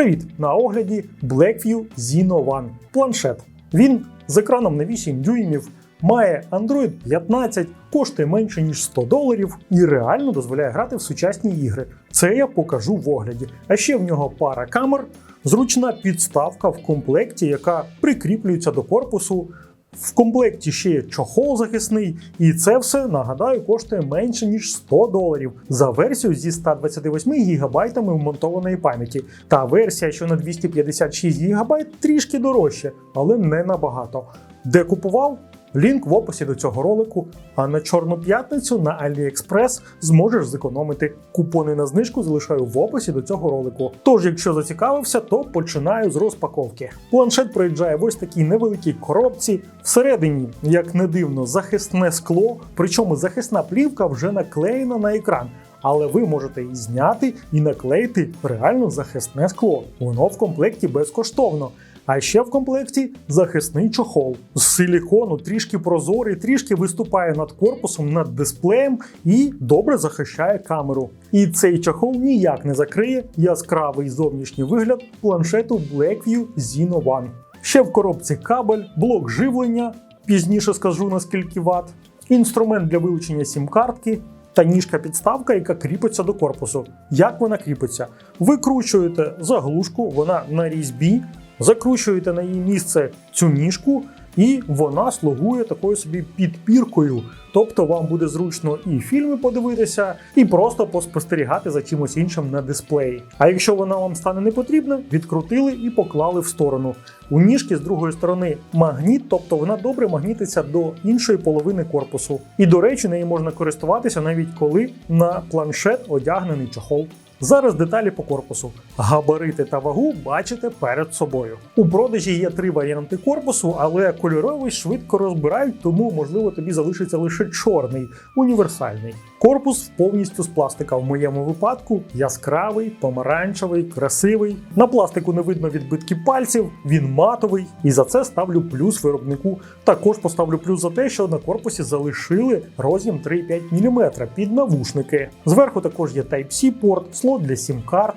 Привіт! На огляді Blackview Zeno One планшет. Він з екраном на 8 дюймів, має Android 15, коштує менше ніж 100 доларів і реально дозволяє грати в сучасні ігри. Це я покажу в огляді. А ще в нього пара камер, зручна підставка в комплекті, яка прикріплюється до корпусу. В комплекті ще є чохол захисний, і це все нагадаю коштує менше ніж 100 доларів за версію зі 128 гігабайтами вмонтованої пам'яті. Та версія, що на 256 гігабайт, трішки дорожче, але не набагато. Де купував? Лінк в описі до цього ролику. А на Чорну п'ятницю на AliExpress зможеш зекономити. Купони на знижку залишаю в описі до цього ролику. Тож, якщо зацікавився, то починаю з розпаковки. Планшет проїжджає в ось такій невеликій коробці. Всередині, як не дивно, захисне скло, причому захисна плівка вже наклеєна на екран. Але ви можете її зняти і наклеїти реально захисне скло. Воно в комплекті безкоштовно. А ще в комплекті захисний чохол з силікону, трішки прозорий, трішки виступає над корпусом, над дисплеєм і добре захищає камеру. І цей чохол ніяк не закриє яскравий зовнішній вигляд планшету Blackview Zeno One. Ще в коробці кабель, блок живлення, пізніше скажу наскільки ват, інструмент для вилучення сім-картки, та ніжка підставка, яка кріпиться до корпусу. Як вона кріпиться? Викручуєте заглушку, вона на різьбі, закручуєте на її місце цю ніжку, і вона слугує такою собі підпіркою. Тобто вам буде зручно і фільми подивитися, і просто поспостерігати за чимось іншим на дисплеї. А якщо вона вам стане не потрібна, відкрутили і поклали в сторону. У ніжки з другої сторони магніт, тобто вона добре магнітиться до іншої половини корпусу. І до речі, нею можна користуватися навіть коли на планшет одягнений чохол. Зараз деталі по корпусу. Габарити та вагу бачите перед собою. У продажі є три варіанти корпусу, але кольоровий швидко розбирають, тому можливо тобі залишиться лише чорний, універсальний. Корпус повністю з пластика. В моєму випадку яскравий, помаранчевий, красивий. На пластику не видно відбитки пальців, він матовий, і за це ставлю плюс виробнику. Також поставлю плюс за те, що на корпусі залишили роз'єм 3,5 мм під навушники. Зверху також є Type-C порт, слот для сім-карт.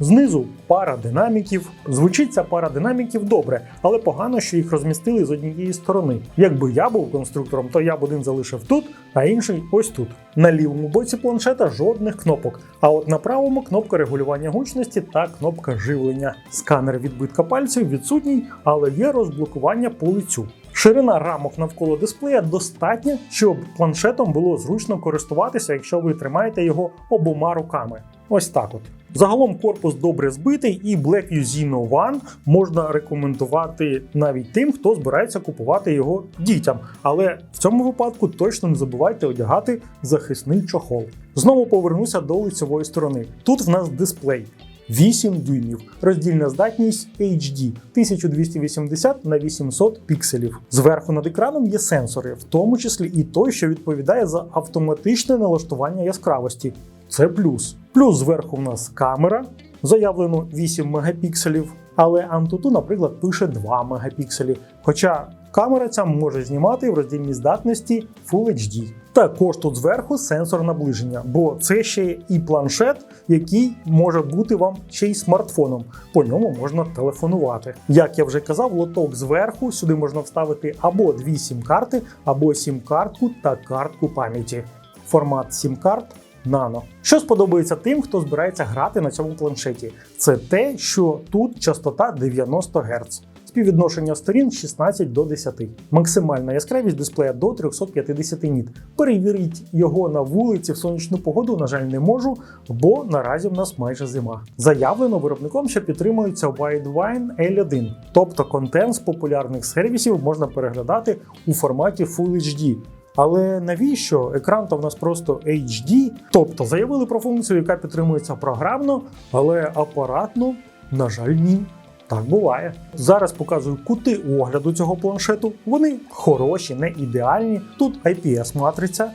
Знизу пара динаміків. Звучить ця пара динаміків добре, але погано, що їх розмістили з однієї сторони. Якби я був конструктором, то я б один залишив тут, а інший ось тут. На лівому боці планшета жодних кнопок. А от на правому кнопка регулювання гучності та кнопка живлення. Сканер відбитка пальців відсутній, але є розблокування по лицю. Ширина рамок навколо дисплея достатня, щоб планшетом було зручно користуватися, якщо ви тримаєте його обома руками. Ось так от. Загалом корпус добре збитий, і Blackview Zeno One можна рекомендувати навіть тим, хто збирається купувати його дітям. Але в цьому випадку точно не забувайте одягати захисний чохол. Знову повернуся до лицевої сторони. Тут в нас дисплей. 8 дюймів, роздільна здатність HD 1280 на 800 пікселів. Зверху над екраном є сенсори, в тому числі і той, що відповідає за автоматичне налаштування яскравості. Це плюс. Плюс зверху в нас камера, заявлено 8 мегапікселів, але Antutu, наприклад, пише 2 мегапікселі. Хоча камера ця може знімати в роздільній здатності Full HD. Також тут зверху сенсор наближення, бо це ще і планшет, який може бути вам ще й смартфоном. По ньому можна телефонувати. Як я вже казав, лоток зверху сюди можна вставити або дві сім-карти, або сім-картку та картку пам'яті. Формат сім-карт Nano. Що сподобається тим, хто збирається грати на цьому планшеті, це те, що тут частота 90 Гц. Співвідношення сторін 16 до 10. Максимальна яскравість дисплея до 350 ніт. Перевіріть його на вулиці в сонячну погоду, на жаль, не можу, бо наразі в нас майже зима. Заявлено виробником, що підтримується Widevine L1, тобто контент з популярних сервісів можна переглядати у форматі Full HD. Але навіщо? Екран то в нас просто HD, тобто заявили про функцію, яка підтримується програмно, але апаратно, на жаль, ні. Так буває. Зараз показую кути огляду цього планшету. Вони хороші, не ідеальні. Тут IPS-матриця.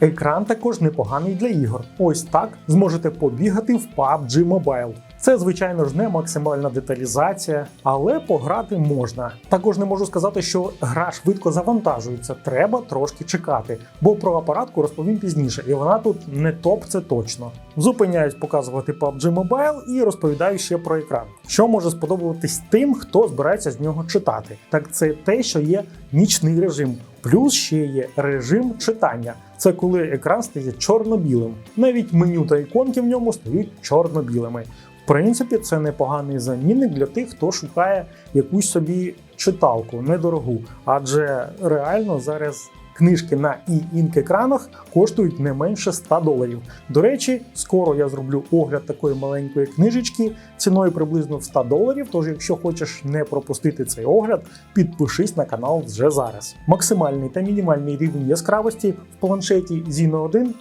Екран також непоганий для ігор. Ось так зможете побігати в PUBG Mobile. Це, звичайно ж, не максимальна деталізація, але пограти можна. Також не можу сказати, що гра швидко завантажується. Треба трошки чекати, бо про апаратку розповім пізніше, і вона тут не топ, це точно. Зупиняюсь показувати PUBG Mobile і розповідаю ще про екран. Що може сподобатись тим, хто збирається з нього читати. Так це те, що є нічний режим. Плюс ще є режим читання. Це коли екран стає чорно-білим. Навіть меню та іконки в ньому стають чорно-білими. Принципі, це непоганий замінник для тих, хто шукає якусь собі читалку недорогу, адже реально зараз. Книжки на і-інк екранах коштують не менше 100 доларів. До речі, скоро я зроблю огляд такої маленької книжечки ціною приблизно в 100 доларів. Тож, якщо хочеш не пропустити цей огляд, підпишись на канал вже зараз. Максимальний та мінімальний рівень яскравості в планшеті Zino 1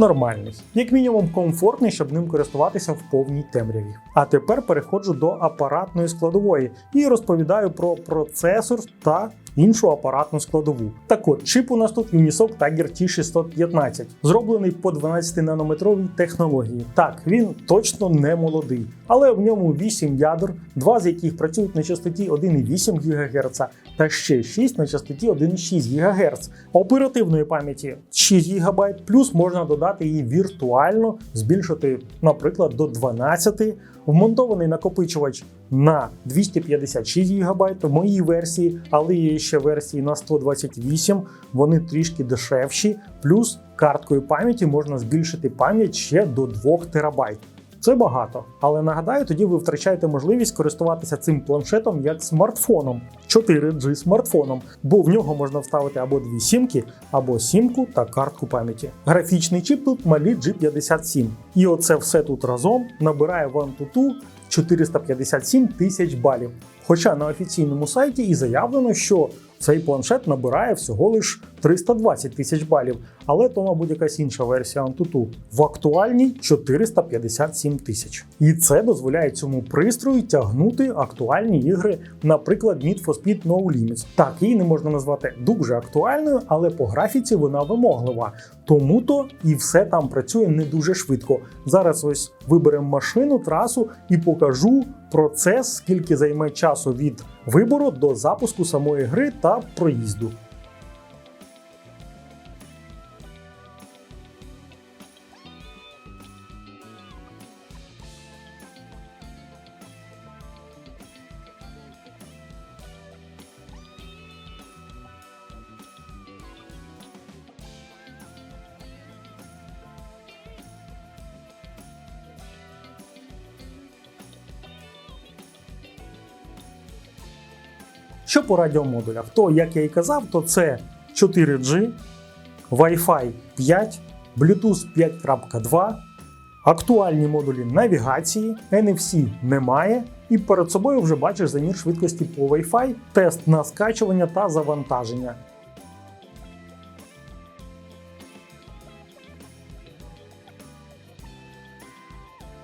нормальний, як мінімум комфортний, щоб ним користуватися в повній темряві. А тепер переходжу до апаратної складової і розповідаю про процесор та іншу апаратну складову. Так от, чип у нас тут Unisoc Tiger T615, зроблений по 12-нанометровій технології. Так, він точно не молодий, але в ньому 8 ядер, два з яких працюють на частоті 1,8 ГГц та ще 6 на частоті 1,6 ГГц. Оперативної пам'яті 6 ГБ, плюс можна додати її віртуально, збільшити, наприклад, до 12 Вмонтований накопичувач на 256 ГБ в моїй версії, але є ще версії на 128, вони трішки дешевші. Плюс карткою пам'яті можна збільшити пам'ять ще до 2 ТБ. Це багато, але нагадаю, тоді ви втрачаєте можливість користуватися цим планшетом як смартфоном, 4G смартфоном, бо в нього можна вставити або дві сімки, або сімку та картку пам'яті. Графічний чіп тут малі G57. І оце все тут разом набирає в Antutu 457 тисяч балів. Хоча на офіційному сайті і заявлено, що цей планшет набирає всього лиш 320 тисяч балів, але то, мабуть, якась інша версія Antutu. В актуальній 457 тисяч. І це дозволяє цьому пристрою тягнути актуальні ігри, наприклад, Need for Speed No Limits. Так, її не можна назвати дуже актуальною, але по графіці вона вимоглива. Тому то і все там працює не дуже швидко. Зараз ось виберемо машину, трасу і покажу процес, скільки займе часу від вибору до запуску самої гри та проїзду. Що по радіомодулях? То, як я і казав, то це 4G, Wi-Fi 5, Bluetooth 5.2, актуальні модулі навігації, NFC немає, і перед собою вже бачиш замір швидкості по Wi-Fi, тест на скачування та завантаження.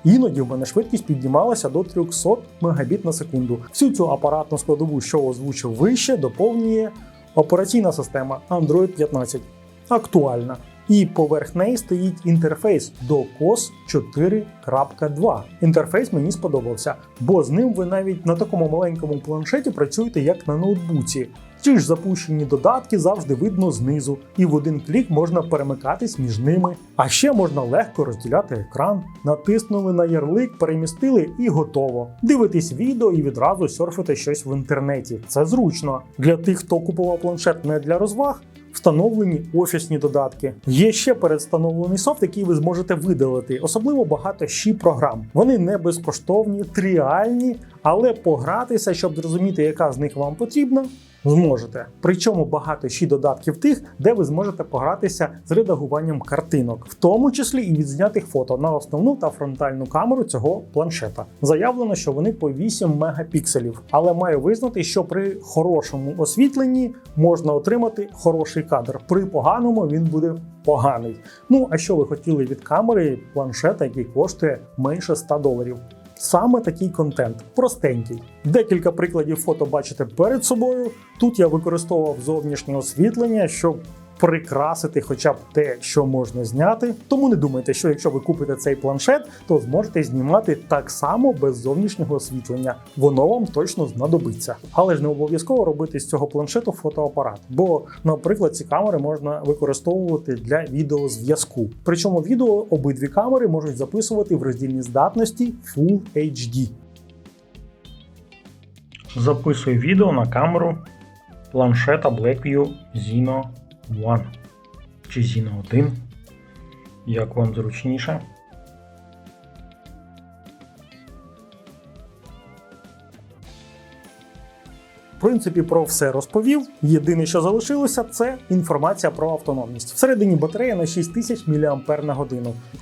Іноді в мене швидкість піднімалася до 300 Мбіт на секунду. Всю цю апаратну складову, що озвучив вище, доповнює операційна система Android 15. Актуальна. І поверх неї стоїть інтерфейс до COS 4.2. Інтерфейс мені сподобався, бо з ним ви навіть на такому маленькому планшеті працюєте як на ноутбуці. Ті ж запущені додатки завжди видно знизу, і в один клік можна перемикатись між ними. А ще можна легко розділяти екран, натиснули на ярлик, перемістили і готово. Дивитесь відео і відразу серфити щось в інтернеті. Це зручно. Для тих, хто купував планшет не для розваг. Встановлені офісні додатки. Є ще передстановлений софт, який ви зможете видалити, особливо багато щі програм. Вони не безкоштовні, тріальні, але погратися, щоб зрозуміти, яка з них вам потрібна, зможете. Причому багато ще додатків тих, де ви зможете погратися з редагуванням картинок, в тому числі і відзняти фото на основну та фронтальну камеру цього планшета. Заявлено, що вони по 8 мегапікселів, але маю визнати, що при хорошому освітленні можна отримати хороший кадр. При поганому він буде поганий. Ну а що ви хотіли від камери планшета, який коштує менше 100 доларів? Саме такий контент простенький. Декілька прикладів фото бачите перед собою. Тут я використовував зовнішнє освітлення, щоб прикрасити хоча б те, що можна зняти. Тому не думайте, що якщо ви купите цей планшет, то зможете знімати так само без зовнішнього освітлення. Воно вам точно знадобиться. Але ж не обов'язково робити з цього планшету фотоапарат, бо, наприклад, ці камери можна використовувати для відеозв'язку. Причому відео обидві камери можуть записувати в роздільній здатності Full HD. Записую відео на камеру планшета Blackview Zino 1 чи Zino 1, як вам зручніше. В принципі, про все розповів. Єдине, що залишилося, це інформація про автономність. Всередині батарея на 6000 мАч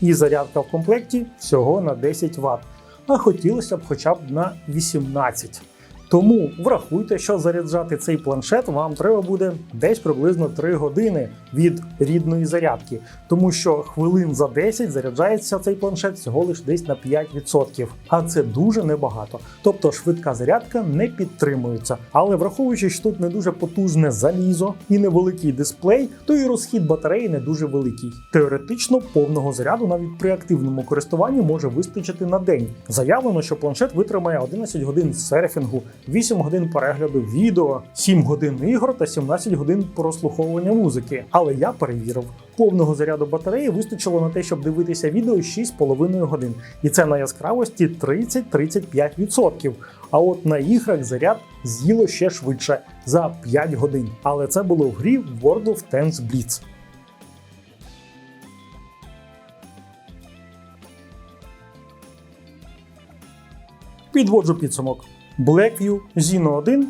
і зарядка в комплекті всього на 10 Вт. А хотілося б хоча б на 18. Тому врахуйте, що заряджати цей планшет вам треба буде десь приблизно 3 години від рідної зарядки, тому що хвилин за 10 заряджається цей планшет всього лиш десь на 5%. А це дуже небагато. Тобто швидка зарядка не підтримується. Але враховуючи, що тут не дуже потужне залізо і невеликий дисплей, то і розхід батареї не дуже великий. Теоретично повного заряду навіть при активному користуванні може вистачити на день. Заявлено, що планшет витримає 11 годин серфінгу. 8 годин перегляду відео, 7 годин ігор та 17 годин прослуховування музики. Але я перевірив, повного заряду батареї вистачило на те, щоб дивитися відео 6,5 годин. І це на яскравості 30-35%. А от на іграх заряд з'їло ще швидше за 5 годин. Але це було в грі World of Tanks Blitz. Підводжу підсумок. Blackview Zino 1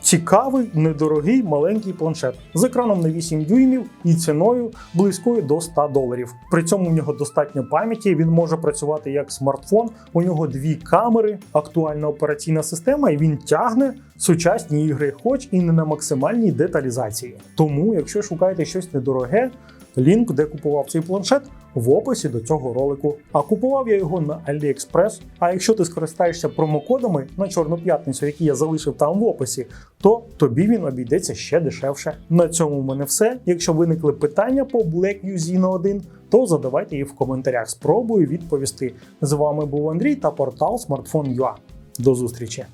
цікавий, недорогий маленький планшет з екраном на 8 дюймів і ціною близькою до 100 доларів. При цьому в нього достатньо пам'яті, він може працювати як смартфон. У нього дві камери, актуальна операційна система, і він тягне сучасні ігри, хоч і не на максимальній деталізації. Тому, якщо шукаєте щось недороге, лінк, де купував цей планшет, в описі до цього ролику. А купував я його на AliExpress. А якщо ти скористаєшся промокодами на Чорну п'ятницю, які я залишив там в описі, то тобі він обійдеться ще дешевше. На цьому в мене все. Якщо виникли питання по Black Zino 1, то задавайте їх в коментарях. Спробую відповісти. З вами був Андрій та портал Smartphone.ua. До зустрічі!